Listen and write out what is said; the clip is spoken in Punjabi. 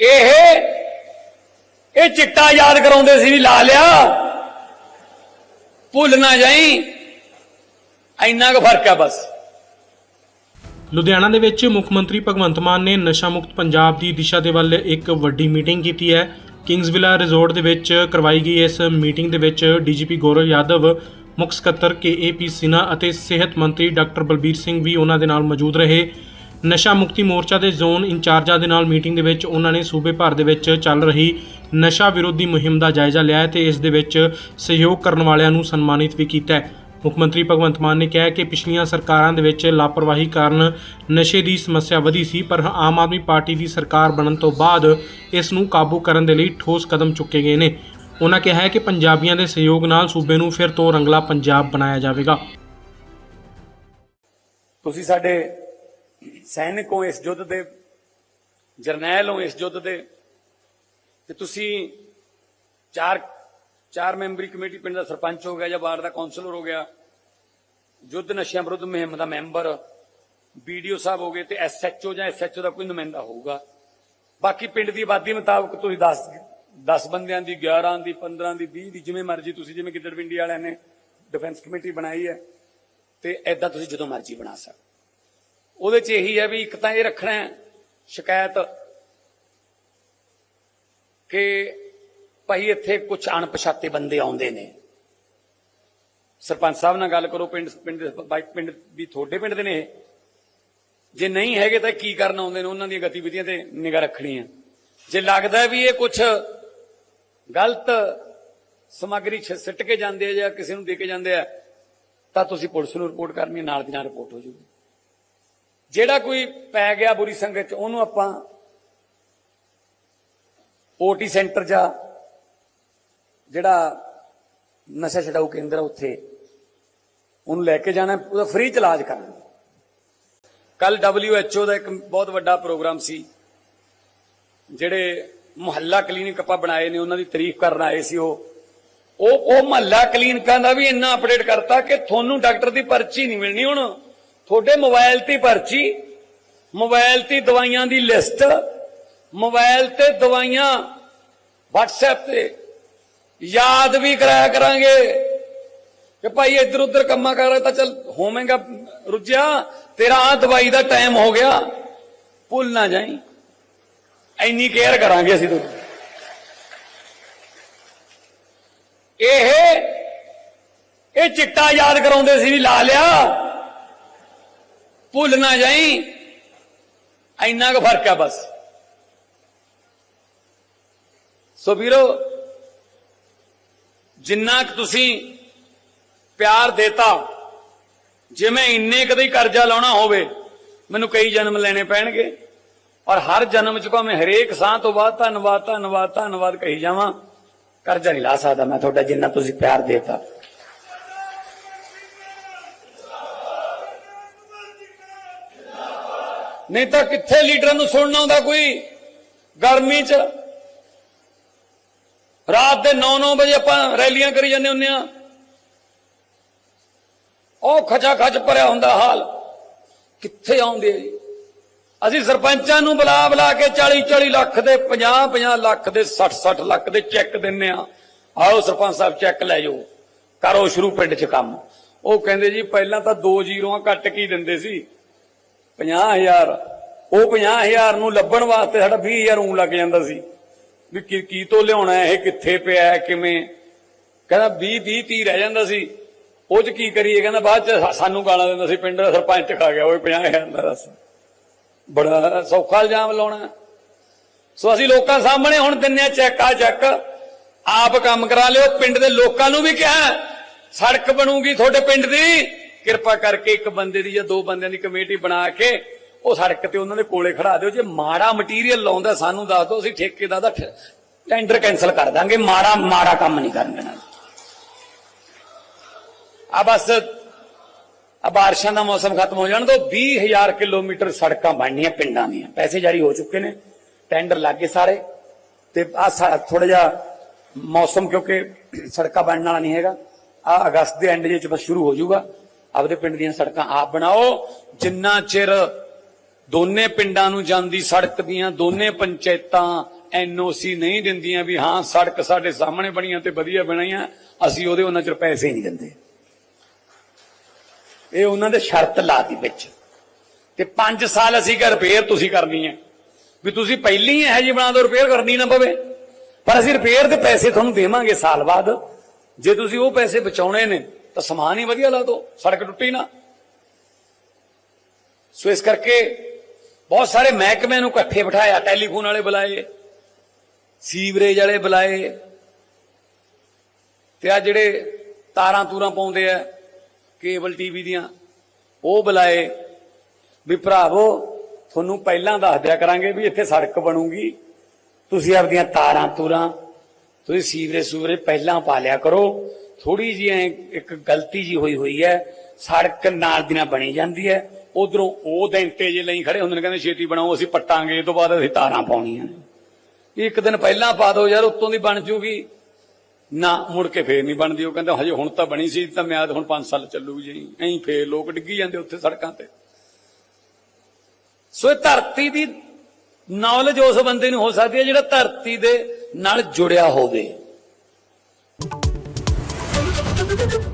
ਇਹ ਇਹ ਚਿੱਟਾ ਯਾਦ ਕਰਾਉਂਦੇ ਸੀ ਵੀ ਲਾ ਲਿਆ। ਭੁੱਲ ਨਾ ਜਾਈ, ਇੰਨਾ ਕੁ ਫ਼ਰਕ ਆ ਬਸ। ਲੁਧਿਆਣਾ ਦੇ ਵਿੱਚ ਮੁੱਖ ਮੰਤਰੀ ਭਗਵੰਤ ਮਾਨ ਨੇ ਨਸ਼ਾ ਮੁਕਤ ਪੰਜਾਬ ਦੀ ਦਿਸ਼ਾ ਦੇ ਵੱਲ ਇੱਕ ਵੱਡੀ ਮੀਟਿੰਗ ਕੀਤੀ ਹੈ। ਕਿੰਗਸਵਿਲਾ ਰਿਜ਼ੋਰਟ ਦੇ ਵਿੱਚ ਕਰਵਾਈ ਗਈ ਇਸ ਮੀਟਿੰਗ ਦੇ ਵਿੱਚ ਡੀਜੀਪੀ ਗੌਰਵ ਯਾਦਵ, ਮੁੱਖ ਸਕੱਤਰ ਕੇਏਪੀ ਸਿਨਹਾ ਅਤੇ ਸਿਹਤ ਮੰਤਰੀ ਡਾਕਟਰ ਬਲਬੀਰ ਸਿੰਘ ਵੀ ਉਹਨਾਂ ਦੇ ਨਾਲ ਮੌਜੂਦ ਰਹੇ। ਨਸ਼ਾ ਮੁਕਤੀ ਮੋਰਚਾ ਦੇ ਜ਼ੋਨ ਇੰਚਾਰਜਾਂ ਦੇ ਨਾਲ ਮੀਟਿੰਗ ਦੇ ਵਿੱਚ ਉਹਨਾਂ ਨੇ ਸੂਬੇ ਭਰ ਦੇ ਵਿੱਚ ਚੱਲ ਰਹੀ ਨਸ਼ਾ ਵਿਰੋਧੀ ਮੁਹਿੰਮ ਦਾ ਜਾਇਜ਼ਾ ਲਿਆ ਹੈ ਤੇ ਇਸ ਦੇ ਵਿੱਚ ਸਹਿਯੋਗ ਕਰਨ ਵਾਲਿਆਂ ਨੂੰ ਸਨਮਾਨਿਤ ਵੀ ਕੀਤਾ ਮੁੱਖ ਮੰਤਰੀ ਭਗਵੰਤ ਮਾਨ ਨੇ ਕਿਹਾ ਕਿ ਪਿਛਲੀਆਂ ਸਰਕਾਰਾਂ ਦੇ ਵਿੱਚ ਲਾਪਰਵਾਹੀ ਕਾਰਨ ਨਸ਼ੇ ਦੀ ਸਮੱਸਿਆ ਵਧੀ ਸੀ, ਪਰ ਆਮ ਆਦਮੀ ਪਾਰਟੀ ਦੀ ਸਰਕਾਰ ਬਣਨ ਤੋਂ ਬਾਅਦ ਇਸ ਨੂੰ ਕਾਬੂ ਕਰਨ ਦੇ ਲਈ ਠੋਸ ਕਦਮ ਚੁੱਕੇ ਗਏ ਨੇ। ਉਹਨਾਂ ਕਿਹਾ ਹੈ ਕਿ ਪੰਜਾਬੀਆਂ ਦੇ ਸਹਿਯੋਗ ਨਾਲ ਸੂਬੇ ਨੂੰ ਫਿਰ ਤੋਂ ਰੰਗਲਾ ਪੰਜਾਬ ਬਣਾਇਆ ਜਾਵੇਗਾ। ਤੁਸੀਂ ਸਾਡੇ ਸੈਨਿਕ ਹੋ ਇਸ ਯੁੱਧ ਦੇ, ਜਰਨੈਲ ਹੋ ਇਸ ਯੁੱਧ ਦੇ, ਤੇ ਤੁਸੀਂ ਚਾਰ ਚਾਰ ਮੈਂਬਰੀ ਕਮੇਟੀ ਪਿੰਡ ਦਾ ਸਰਪੰਚ ਹੋ ਗਿਆ ਜਾਂ ਵਾਰਡ ਦਾ ਕਾਉਂਸਲਰ ਹੋ ਗਿਆ, ਯੁੱਧ ਨਸ਼ਿਆਂ ਵਿਰੁੱਧ ਮੁਹਿੰਮ ਦਾ ਮੈਂਬਰ ਬੀਡੀਓ ਸਾਹਿਬ ਹੋ ਗਏ ਤੇ ਐਸਐਚਓ ਜਾਂ ਐਸਐਚਓ ਦਾ ਕੋਈ ਨੁਮਾਇੰਦਾ ਹੋਊਗਾ। ਬਾਕੀ ਪਿੰਡ ਦੀ ਆਬਾਦੀ ਮੁਤਾਬਕ ਤੁਸੀਂ 10 10 ਬੰਦਿਆਂ ਦੀ 11 ਦੀ 15 ਦੀ 20 ਦੀ ਜਿਵੇਂ ਮਰਜ਼ੀ ਤੁਸੀਂ ਜਿਵੇਂ ਗਿੱਦੜਵਿੰਡੀ ਵਾਲਿਆਂ ਨੇ ਡਿਫੈਂਸ ਕਮੇਟੀ ਬਣਾਈ ਹੈ, ਤੇ ਐਦਾਂ ਤੁਸੀਂ ਜਦੋਂ ਮਰਜ਼ੀ ਬਣਾ ਸਕਦੇ ਉਹਦੇ ਚ ਇਹੀ ਹੈ ਵੀ ਇੱਕ ਤਾਂ ਇਹ ਰੱਖਣਾ ਸ਼ਿਕਾਇਤ ਕਿ ਭਾਈ ਇੱਥੇ ਕੁਝ ਅਣਪਛਾਤੇ ਬੰਦੇ ਆਉਂਦੇ ਨੇ। ਸਰਪੰਚ ਸਾਹਿਬ ਨਾਲ ਗੱਲ ਕਰੋ ਪਿੰਡ ਪਿੰਡ ਪਿੰਡ ਵੀ ਤੁਹਾਡੇ ਪਿੰਡ ਦੇ ਨੇ ਇਹ। ਜੇ ਨਹੀਂ ਹੈਗੇ ਤਾਂ ਕੀ ਕਰਨ ਆਉਂਦੇ ਨੇ? ਉਹਨਾਂ ਦੀਆਂ ਗਤੀਵਿਧੀਆਂ ਤੇ ਨਿਗਾਹ ਰੱਖਣੀ ਹੈ। ਜੇ ਲੱਗਦਾ ਵੀ ਇਹ ਕੁਝ ਗਲਤ ਸਮੱਗਰੀ ਛ- ਸਿੱਟ ਕੇ ਜਾਂਦੇ ਆ ਜਾਂ ਕਿਸੇ ਨੂੰ ਦੇ ਕੇ ਜਾਂਦੇ ਆ ਤਾਂ ਤੁਸੀਂ ਪੁਲਿਸ ਨੂੰ ਰਿਪੋਰਟ ਕਰਨੀ ਹੈ, ਨਾਲ ਦੀ ਨਾਲ ਰਿਪੋਰਟ ਹੋ ਜੂਗੀ ਜਿਹੜਾ ਕੋਈ ਪੈ ਗਿਆ ਬੁਰੀ ਸੰਗਤ ਚ, ਉਹਨੂੰ ਆਪਾਂ ਓਟੀ ਸੈਂਟਰ ਜਾ ਜਿਹੜਾ ਨਸ਼ਾ ਛਡਾਊ ਕੇਂਦਰ ਉੱਥੇ, ਉਹਨੂੰ ਲੈ ਕੇ ਜਾਣਾ, ਉਹਦਾ ਫ੍ਰੀ ਚ ਇਲਾਜ ਕਰਨਾ। ਕੱਲ WHO ਦਾ ਇੱਕ ਬਹੁਤ ਵੱਡਾ ਪ੍ਰੋਗਰਾਮ ਸੀ, ਜਿਹੜੇ ਮੁਹੱਲਾ ਕਲੀਨਿਕ ਆਪਾਂ ਬਣਾਏ ਨੇ, ਉਹਨਾਂ ਦੀ ਤਾਰੀਫ ਕਰਨ ਆਏ ਸੀ ਉਹ। ਉਹ ਉਹ ਮੁਹੱਲਾ ਕਲੀਨਿਕਾਂ ਦਾ ਵੀ ਇੰਨਾ ਅਪਡੇਟ ਕਰਤਾ ਕਿ ਤੁਹਾਨੂੰ ਡਾਕਟਰ ਦੀ ਪਰਚੀ ਨਹੀਂ ਮਿਲਣੀ ਹੁਣ। ਤੁਹਾਡੇ ਮੋਬਾਈਲ ਤੇ ਪਰਚੀ, ਮੋਬਾਈਲ ਤੇ ਦਵਾਈਆਂ ਦੀ ਲਿਸਟ, ਮੋਬਾਈਲ ਤੇ ਦਵਾਈਆਂ WhatsApp ਤੇ। ਯਾਦ ਵੀ ਕਰਾਇਆ ਕਰਾਂਗੇ ਕਿ ਭਾਈ ਇੱਧਰ ਉੱਧਰ ਕੰਮਾਂ ਕਰ ਰਿਹਾ ਤਾਂ ਚੱਲ ਹੋਵੇਂਗਾ ਰੁੱਝਿਆ, ਤੇਰਾ ਆ ਦਵਾਈ ਦਾ ਟਾਈਮ ਹੋ ਗਿਆ, ਭੁੱਲ ਨਾ ਜਾਈ। ਐਨੀ ਕੇਅਰ ਕਰਾਂਗੇ ਅਸੀਂ ਤੁਹਾਨੂੰ ਇਹ ਇਹ ਚਿੱਟਾ ਯਾਦ ਕਰਾਉਂਦੇ ਸੀ ਵੀ ਲਾ ਲਿਆ। ਭੁੱਲ ਨਾ ਜਾਈ। ਇੰਨਾ ਕੁ ਫ਼ਰਕ ਹੈ ਬਸ। ਸੋ ਵੀਰੋ, ਜਿੰਨਾ ਕੁ ਤੁਸੀਂ ਪਿਆਰ ਦੇਤਾ ਜੇ ਮੈਂ ਇੰਨੇ ਕਦੇ ਕਰਜ਼ਾ ਲਾਉਣਾ ਹੋਵੇ, ਮੈਨੂੰ ਕਈ ਜਨਮ ਲੈਣੇ ਪੈਣਗੇ। ਔਰ ਹਰ ਜਨਮ ਚ ਭਾਵੇਂ ਹਰੇਕ ਸਾਹ ਤੋਂ ਬਾਅਦ ਧੰਨਵਾਦ ਧੰਨਵਾਦ ਧੰਨਵਾਦ ਕਹੀ ਜਾਵਾਂ, ਕਰਜ਼ਾ ਨਹੀਂ ਲਾ ਸਕਦਾ ਮੈਂ ਤੁਹਾਡਾ ਜਿੰਨਾ ਤੁਸੀਂ ਪਿਆਰ ਦੇਤਾ। ਨਹੀਂ ਤਾਂ ਕਿੱਥੇ ਲੀਡਰਾਂ ਨੂੰ ਸੁਣਨਾ ਹੁੰਦਾ ਕੋਈ? ਗਰਮੀ ਚ। ਰਾਤ ਦੇ 9-9 ਵਜੇ ਆਪਾਂ ਰੈਲੀਆਂ ਕਰੀ ਜਾਂਦੇ ਹੁੰਦੇ ਆ ਉਹ ਖਚਾ ਖਚ ਭਰਿਆ ਹੁੰਦਾ ਹਾਲ। ਕਿੱਥੇ ਆਉਂਦੇ ਜੀ? ਅਸੀਂ ਸਰਪੰਚਾਂ ਨੂੰ ਬੁਲਾ ਬੁਲਾ ਕੇ 40 40 ਲੱਖ ਦੇ 50 50 ਲੱਖ ਦੇ 60 60 ਲੱਖ ਦੇ ਚੈੱਕ ਦਿੰਨੇ ਆ ਆਓ ਸਰਪੰਚ ਸਾਹਿਬ, ਚੈੱਕ ਲੈ ਜਾਓ। ਕਰੋ ਸ਼ੁਰੂ ਪਿੰਡ 'ਚ ਕੰਮ। ਉਹ ਕਹਿੰਦੇ ਜੀ, ਪਹਿਲਾਂ ਤਾਂ ਦੋ ਜ਼ੀਰੋਆਂ ਕੱਟ ਕੇ ਦਿੰਦੇ ਸੀ। 50000 ਉਹ 50000 ਨੂੰ ਲੱਭਣ ਵਾਸਤੇ ਸਾਡਾ 20000 ਉਂ ਲੱਗ ਜਾਂਦਾ ਸੀ। ਵੀ ਕੀ ਕੀ ਤੋਂ ਲਿਆਉਣਾ ਇਹ ਕਿੱਥੇ ਪਿਆ ਕਿਵੇਂ? ਕਹਿੰਦਾ 20 20 30 ਰਹਿ ਜਾਂਦਾ ਸੀ। ਉਹ ਚ ਕੀ ਕਰੀਏ? ਕਹਿੰਦਾ ਬਾਅਦ ਚ ਸਾਨੂੰ ਗਾਲਾਂ ਦਿੰਦਾ ਸੀ, ਪਿੰਡ ਦਾ ਸਰਪੰਚ ਖਾ ਗਿਆ, ਉਹ 50000 ਦਾ ਦੱਸ। ਬੜਾ ਸੌਖਾ ਇਲਜ਼ਾਮ ਲਾਉਣਾ। ਸੋ ਅਸੀਂ ਲੋਕਾਂ ਸਾਹਮਣੇ ਹੁਣ ਦਿੰਨੇ ਆ ਚੈੱਕ ਆ ਚੈੱਕ। ਆਪ ਕੰਮ ਕਰਾ ਲਿਓ। ਪਿੰਡ ਦੇ ਲੋਕਾਂ ਨੂੰ ਵੀ ਕਿਹਾ, ਸੜਕ ਬਣੂਗੀ ਤੁਹਾਡੇ ਪਿੰਡ ਦੀ। ਕਿਰਪਾ ਕਰਕੇ ਇੱਕ ਬੰਦੇ ਦੀ ਜਾਂ ਦੋ ਬੰਦਿਆਂ ਦੀ ਕਮੇਟੀ ਬਣਾ ਕੇ ਉਹ ਸੜਕ ਤੇ ਉਹਨਾਂ ਦੇ ਕੋਲੇ ਖੜਾ ਦਿਓ। ਜੇ ਮਾੜਾ ਮਟੀਰੀਅਲ ਲਾਉਂਦਾ ਸਾਨੂੰ ਦੱਸ ਦਿਓ, ਅਸੀਂ ਠੇਕੇਦਾਰ ਦਾ ਟੈਂਡਰ ਕੈਨਸਲ ਕਰ ਦਾਂਗੇ। ਮਾੜਾ ਮਾੜਾ ਕੰਮ ਨਹੀਂ ਕਰਨ ਦੇਣਾ। ਆ ਬਸ, ਆ ਬਾਰਿਸ਼ਾਂ ਦਾ ਮੌਸਮ ਖਤਮ ਹੋ ਜਾਣ ਤੋਂ 20000 ਕਿਲੋਮੀਟਰ ਸੜਕਾਂ ਬਣਨੀਆਂ ਪਿੰਡਾਂ ਦੀਆਂ। ਪੈਸੇ ਜਾਰੀ ਹੋ ਚੁੱਕੇ ਨੇ। ਟੈਂਡਰ ਲੱਗੇ ਸਾਰੇ। ਤੇ ਆ ਥੋੜਾ ਜਿਹਾ ਮੌਸਮ ਕਿਉਂਕਿ ਸੜਕਾਂ ਬਣਨ ਵਾਲਾ ਨਹੀਂ ਹੈਗਾ। ਆ ਅਗਸਤ ਦੇ ਐਂਡ ਵਿੱਚ ਬਸ ਸ਼ੁਰੂ ਹੋ ਜਾਊਗਾ। ਆਪਦੇ ਪਿੰਡ ਦੀਆਂ ਸੜਕਾਂ ਆਪ ਬਣਾਓ। ਜਿੰਨਾ ਚਿਰ ਦੋਨੇ ਪਿੰਡਾਂ ਨੂੰ ਜਾਂਦੀ ਸੜਕ ਦੀਆਂ ਦੋਨੇ ਪੰਚਾਇਤਾਂ ਐਨਓਸੀ ਨਹੀਂ ਦਿੰਦੀਆਂ ਵੀ ਹਾਂ, ਸੜਕ ਸਾਡੇ ਸਾਹਮਣੇ ਬਣੀਆਂ ਤੇ ਵਧੀਆ ਬਣਾਈਆਂ, ਅਸੀਂ ਉਹਦੇ ਉਹਨਾਂ ਚਿਰ ਪੈਸੇ ਨਹੀਂ ਦਿੰਦੇ। ਇਹ ਉਹਨਾਂ ਦੇ ਸ਼ਰਤ ਲਾਤੀ ਵਿੱਚ। ਤੇ 5 ਸਾਲ ਅਸੀਂ ਕਿ ਰਿਪੇਅਰ ਤੁਸੀਂ ਕਰਨੀ ਹੈ। ਵੀ ਤੁਸੀਂ ਪਹਿਲੀ ਇਹ ਜੀ ਬਣਾ ਦੋ ਰਿਪੇਅਰ ਕਰਨੀ ਨਾ ਪਵੇ। ਪਰ ਅਸੀਂ ਰਿਪੇਅਰ ਦੇ ਪੈਸੇ ਤੁਹਾਨੂੰ ਦੇਵਾਂਗੇ ਸਾਲ ਬਾਅਦ। ਜੇ ਤੁਸੀਂ ਉਹ ਪੈਸੇ ਬਚਾਉਣੇ ਨੇ ਤਾਂ ਸਮਾਨ ਹੀ ਵਧੀਆ ਲਾ ਦਿਓ ਸੜਕ ਟੁੱਟੀ ਨਾ। ਸੋ ਇਸ ਕਰਕੇ ਬਹੁਤ ਸਾਰੇ ਮਹਿਕਮੇ ਨੂੰ ਇਕੱਠੇ ਬਿਠਾਇਆ, ਟੈਲੀਫੋਨ ਵਾਲੇ ਬੁਲਾਏ, ਸੀਵਰੇਜ ਵਾਲੇ ਬੁਲਾਏ। ਤੇ ਆ ਜਿਹੜੇ ਤਾਰਾਂ ਤੂਰਾਂ ਪਾਉਂਦੇ ਆ, ਕੇਬਲ ਟੀਵੀ ਦੀਆਂ, ਉਹ ਬੁਲਾਏ। ਵੀ ਭਰਾਵੋ, ਤੁਹਾਨੂੰ ਪਹਿਲਾਂ ਦੱਸ ਦਿਆ ਕਰਾਂਗੇ ਵੀ ਇੱਥੇ ਸੜਕ ਬਣੂਗੀ। ਤੁਸੀਂ ਆਪਦੀਆਂ ਤਾਰਾਂ ਤੂਰਾਂ, ਤੁਸੀਂ ਸੀਵਰੇਜ ਸੂਵਰੇਜ ਪਹਿਲਾਂ ਪਾ ਲਿਆ ਕਰੋ। ਥੋੜੀ ਜਿਹੀ ਇੱਕ ਗਲਤੀ ਜੀ ਹੋਈ ਹੋਈ ਹੈ, ਸੜਕ ਨਾਲ ਦੀ ਨਾਲ ਬਣੀ ਜਾਂਦੀ ਹੈ। ਉਧਰੋਂ ਉਹ ਦੈਂਟੇ ਜੇ ਲਈ ਖੜੇ ਹੁੰਦੇ ਨੇ, ਕਹਿੰਦੇ ਛੇਤੀ ਬਣਾਓ, ਅਸੀਂ ਪੱਟਾਂਗੇ, ਇਹ ਤੋਂ ਬਾਅਦ ਅਸੀਂ ਤਾਰਾਂ ਪਾਉਣੀਆਂ ਨੇ। ਇੱਕ ਦਿਨ ਪਹਿਲਾਂ ਪਾ ਦਿਓ ਯਾਰ, ਉੱਤੋਂ ਦੀ ਬਣ ਜੂਗੀ। ਨਾ, ਮੁੜ ਕੇ ਫੇਰ ਨਹੀਂ ਬਣਦੀ, ਉਹ ਕਹਿੰਦਾ ਹਜੇ ਹੁਣ ਤਾਂ ਬਣੀ ਸੀ, ਤਾਂ ਮਿਆਦ ਹੁਣ 5 ਸਾਲ ਚੱਲੂਗੀ ਜੀ। ਐਂ ਫੇਰ ਲੋਕ ਡਿੱਗੀ ਜਾਂਦੇ ਉੱਥੇ ਸੜਕਾਂ ਤੇ। ਸੋ ਇਹ ਧਰਤੀ ਦੀ ਨੌਲੇਜ ਉਸ ਬੰਦੇ ਨੂੰ ਹੋ ਸਕਦੀ ਹੈ ਜਿਹੜਾ ਧਰਤੀ ਦੇ ਨਾਲ ਜੁੜਿਆ ਹੋਵੇ। Thank you.